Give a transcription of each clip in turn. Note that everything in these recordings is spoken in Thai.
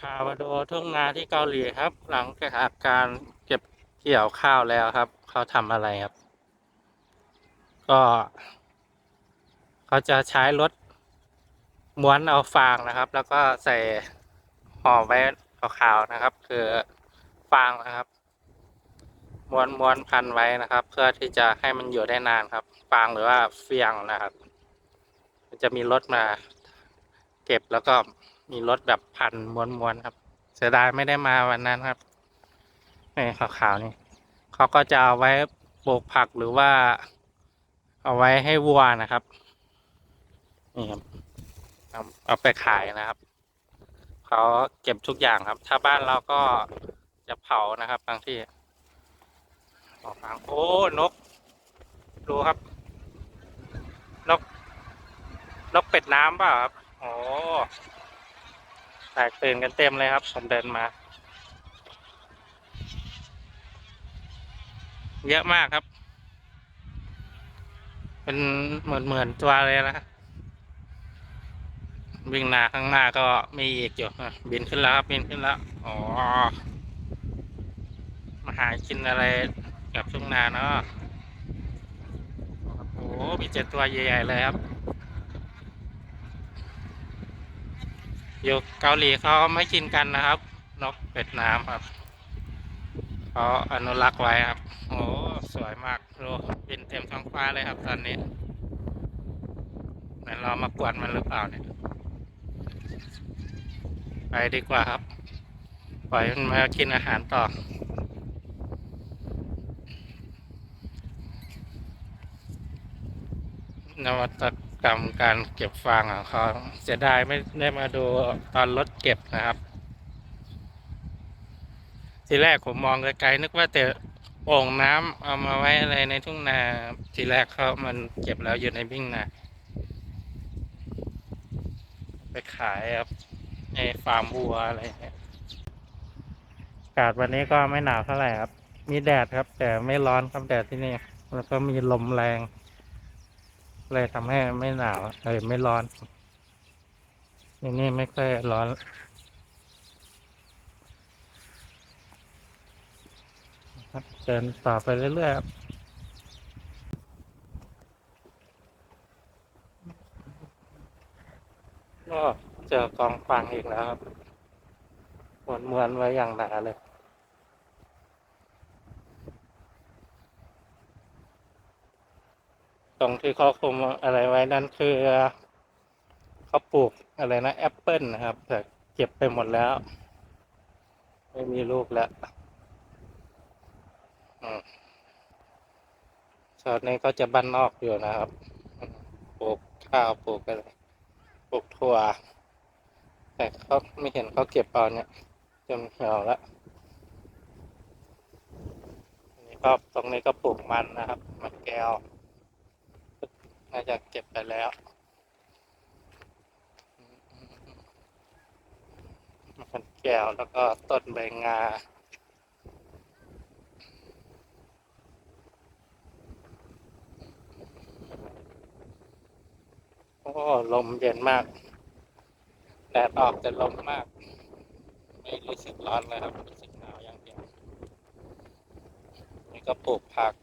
พามาดูทุ่งนาที่เกาหลีครับ หลังจากการเก็บเกี่ยวข้าวแล้วครับ เขาทำอะไรครับ ก็ เขาจะใช้รถม้วนเอาฟางนะครับ แล้วก็ใส่ห่อไว้ขาวๆนะครับ คือฟางนะครับ ม้วนม้วนพันไว้นะครับ เพื่อที่จะให้มันอยู่ได้นานครับ ฟางหรือว่าเฟียงนะครับ มันจะมีรถมา เก็บแล้วก็ มีรถแบบพันม้วนๆครับ เสียดายไม่ได้มาวันนั้นครับนี่ขาวๆนี่เขาก็จะเอาไว้ปลูกผักหรือว่า เอาไว้ให้วัวนะครับนี่ครับเอาเอาไปขายนะครับเขาเก็บทุกอย่างครับ ถ้าบ้านเราก็จะเผานะครับบางที่ออกฟางโอ้นก ดูครับ นก นกเป็ดน้ำเปล่าครับ โอ้ กตื่นกันเต็มเลยครับ ผมเดินมา เยอะมากครับ เป็นเหมือนเหมือนตัวเลยนะวิ่งหน้าข้างหน้าก็มีอีกอยู่บินขึ้นแล้วครับบินขึ้นแล้วอ๋อมาหากินอะไรกับทุ่งนาเนาะโอ้โหมีเจ็ดตัวใหญ่ๆเลยครับ อยู่เกาหลีเขาไม่กินกันนะครับ นกเป็ดน้ำครับเขาอนุรักษ์ไว้ครับโอ้สวยมากดูบินเต็มท้องฟ้าเลยครับตอนนี้เหมือนเรามากวนมันหรือเปล่าเนี่ยไปดีกว่าครับ ปล่อยมันมากินอาหารต่อ นวัตกรรม การเก็บฟางของเขาเสียดายไม่ได้มาดูตอนรถเก็บนะครับ ทีแรกผมมองไกลๆนึกว่าแต่โอ่งน้ำเอามาไว้อะไรในทุ่งนาทีแรกเขามันเก็บแล้วอยู่ในบิ้งนาไปขายครับในฟาร์มวัวอะไรเงี้ยอากาศวันนี้ก็ไม่หนาวเท่าไหร่ครับ มีแดดครับ แต่ไม่ร้อนครับแดดที่นี่ แล้วก็มีลมแรง เลยทำให้ไม่หนาวเออไม่ร้อนที่นี่ไม่ค่อยร้อน เดินต่อไปเรื่อยๆครับก็เจอกองฟางอีกแล้วครับมวนมวนไว้อย่างหนาเลย ตรงที่เขาคุมอะไรไว้นั่นคือเขาปลูกอะไรนะแอปเปิลนะครับ แต่เก็บไปหมดแล้ว ไม่มีลูกแล้วอืมส่วนนี้ก็จะบ้านนอกอยู่นะครับ ปลูกข้าวปลูกอะไรปลูกถั่ว แต่เขาไม่เห็นเขาเก็บเอาเนี่ยจนเหี่ยวแล้วนนี่ก็ตรงนี้ก็ปลูกมันนะครับ มันแก้ว น่าจะเก็บไปแล้ว มันแก้วแล้วก็ต้นใบงาโอ้ลมเย็นมาก แดดออกแต่ลมมาก ไม่รู้สึกร้อนเลยครับรู้สึกหนาวอย่างเดียว นี่ก็ปลูกผัก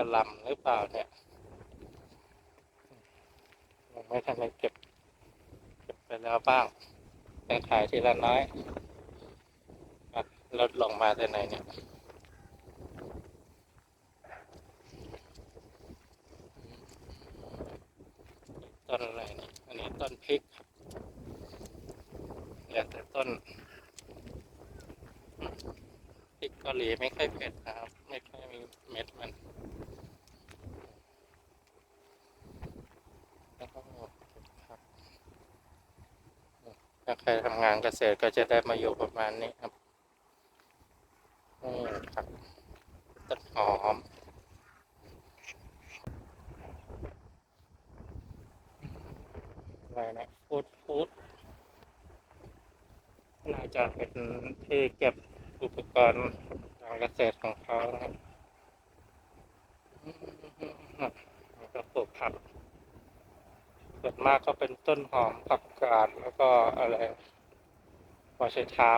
กระลำหรือเปล่าเนี่ยยังไม่ทันได้เก็บ เก็บไปแล้วบ้างไปขายทีละน้อยลดลงมาแต่ไหนเนี่ยต้นอะไรเนี่ยอันนี้ต้นพริกครับเหลือแต่ต้นพริกเกาหลีไม่ค่อยเผ็ดนะครับ ไม่ค่อยมีเม็ดมันแล้วก็ครับ ถ้าใครทำงานเกษตรก็จะได้มาอยู่ประมาณนี้ครับนี่ครับต้นหอมอะไรนะฟูดฟูดน่าจะเป็นที่เก็บอุปกรณ์ทางเกษตรของเขานะครับแล้วก็ปลูกผัก ส่วนมากก็เป็นต้นหอมผักกาดแล้วก็อะไรหัวไชเท้า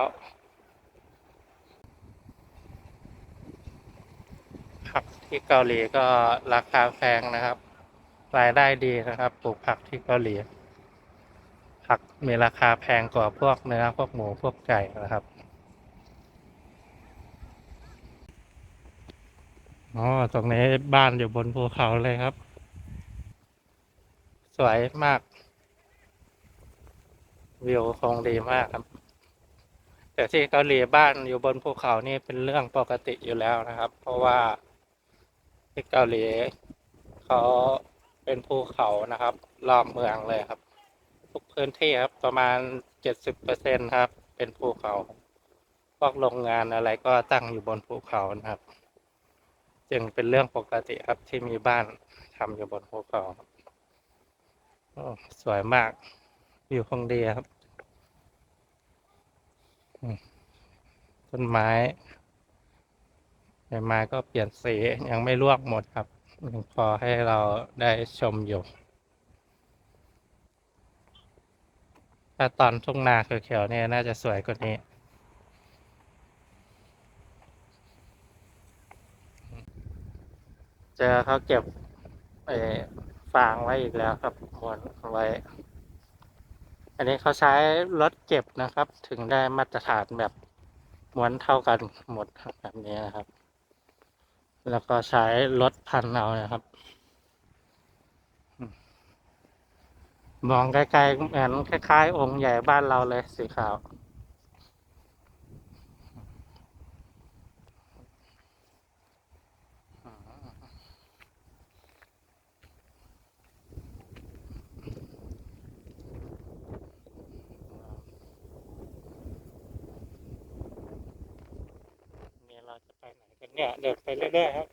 ผักที่เกาหลีก็ราคาแพงนะครับ รายได้ดีนะครับปลูกผักที่เกาหลี ผักมีราคาแพงกว่าพวกเนื้อพวกหมูพวกไก่นะครับอ๋อตรงนี้บ้านอยู่บนภูเขาเลยครับ วยมาก วิวคงดีมากครับ แต่ที่เกาหลีบ้านอยู่บนภูเขานี่เป็นเรื่องปกติอยู่แล้วนะครับ เพราะว่าที่เกาหลีเขาเป็นภูเขานะครับรอบเมืองเลยครับ ทุกพื้นที่ครับประมาณเจ็ดสิบเปอร์เซ็นครับ เป็นภูเขาพวกโรงงานอะไรก็ตั้งอยู่บนภูเขานะครับ จึงเป็นเรื่องปกติครับที่มีบ้านทำอยู่บนภูเขาครับ สวยมากวิวคงดีครับ ต้นไม้ใบไม้ก็เปลี่ยนสียังไม่ร่วงหมดครับยังพอให้เราได้ชมอยู่ ถ้าตอนทุ่งนาเขียวๆเนี่ยน่าจะสวยกว่านี้ เจอเขาเก็บเออ ฟางไว้อีกแล้วครับม้วนไว้ อันนี้เขาใช้รถเก็บนะครับ ถึงได้มาตรฐานแบบม้วนเท่ากันหมดแบบนี้นะครับ แล้วก็ใช้รถพันเอานะครับมมองไกลๆเหมือนคล้ายๆ องค์ใหญ่บ้านเราเลยสีขาว นี่เราจะไปไหน กันเนี่ยเดินไปเรื่อยๆครับ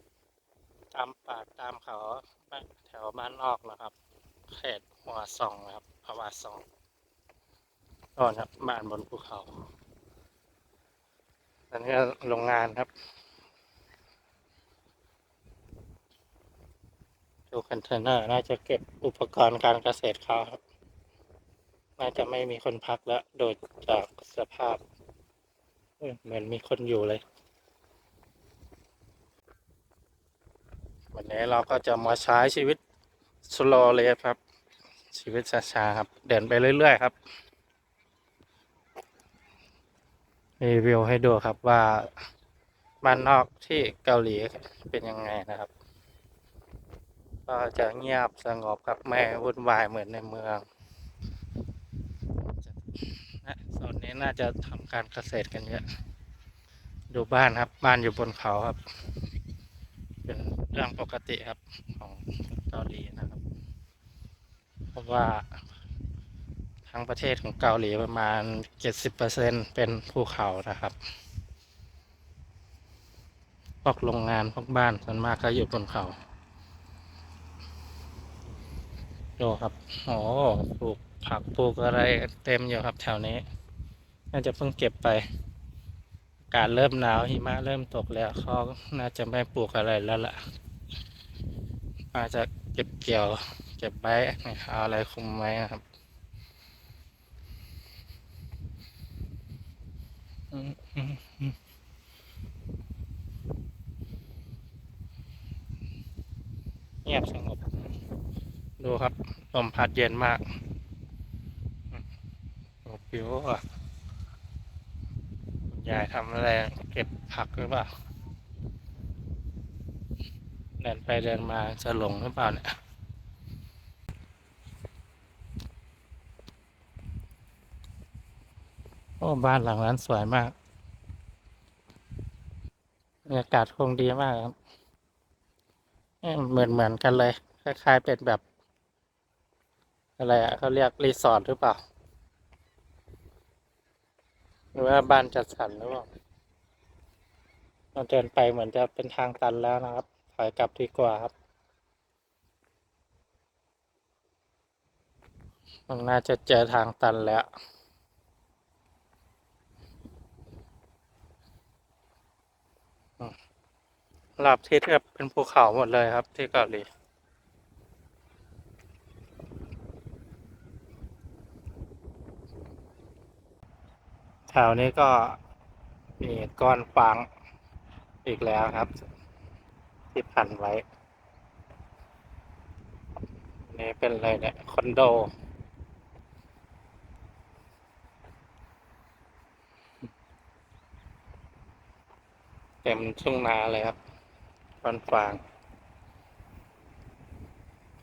ตามป่าตามเขาแถวบ้านนอกนะครับเขตหัวซองนะครับภาวาซองก็ครับบ้านบนภูเขาอันนี้โรงงานครับดูคอนเทนเนอร์น่าจะเก็บอุปกรณ์การเกษตรเขาครับ น่าจะไม่มีคนพักแล้ว โดยจากสภาพเหมือนมีคนอยู่เลย วันนี้เราก็จะมาใช้ชีวิตสโลเลยครับ ชีวิตช้าๆครับเดินไปเรื่อย ๆ ครับรีวิวให้ดูครับว่าบ้านนอกที่เกาหลีเป็นยังไงนะครับ ก็จะเงียบสงบครับไม่วุ่นวายเหมือนในเมืองจะโซนนี้น่าจะทำการเกษตรกันเยอะ ดูบ้านครับ บ้านอยู่บนเขาครับ เรื่องปกติครับของเกาหลีนะครับ เพราะว่าทั้งประเทศของเกาหลีประมาณ 70%เป็นภูเขานะครับ พวกโรงงานพวกบ้านส่วนมากก็อยู่บนเขาดูครับ โอ้ปลูกผักปลูกอะไรเต็มอยู่ครับแถวนี้ น่าจะเพิ่งเก็บไป กาศเริ่มหนาวหิมะเริ่มตกแล้วเขาน่าจะไม่ปลูกอะไรแล้วล่ะอาจจะเก็บเกี่ยว เก็บไว้เอาอะไรคุมไว้นะครับเงียบสงบ ดูครับลมพัดเย็นมากอืมโอ้ปิวอะ ยายทำอะไรเก็บผักหรือเปล่า เดินไปเดินมาจะหลงหรือเปล่าเนี่ยโอ้บ้านหลังนั้นสวยมากบรรยากาศคงดีมากครับเหมือนเหมือนกันเลย คล้ายๆเป็นแบบ อะไรอะเขาเรียกรีสอร์ทหรือเปล่า รือว่าบ้านจัดสรรหรือเปล่าเราเดินไปเหมือนจะเป็นทางตันแล้วนะครับ ถอยกลับดีกว่าครับ มันน่าจะเจอทางตันแล้วรอบทิศก็เป็นภูเขาหมดเลยครับที่เกาหลี ถวนี้ก็มีก้อนฟางอีกแล้วครับ ที่พันไว้ นี่เป็นอะไรเนี่ยคอนโด เต็มทุ่งนาเลยครับ ก้อนฟาง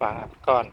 ฟางอัดก้อน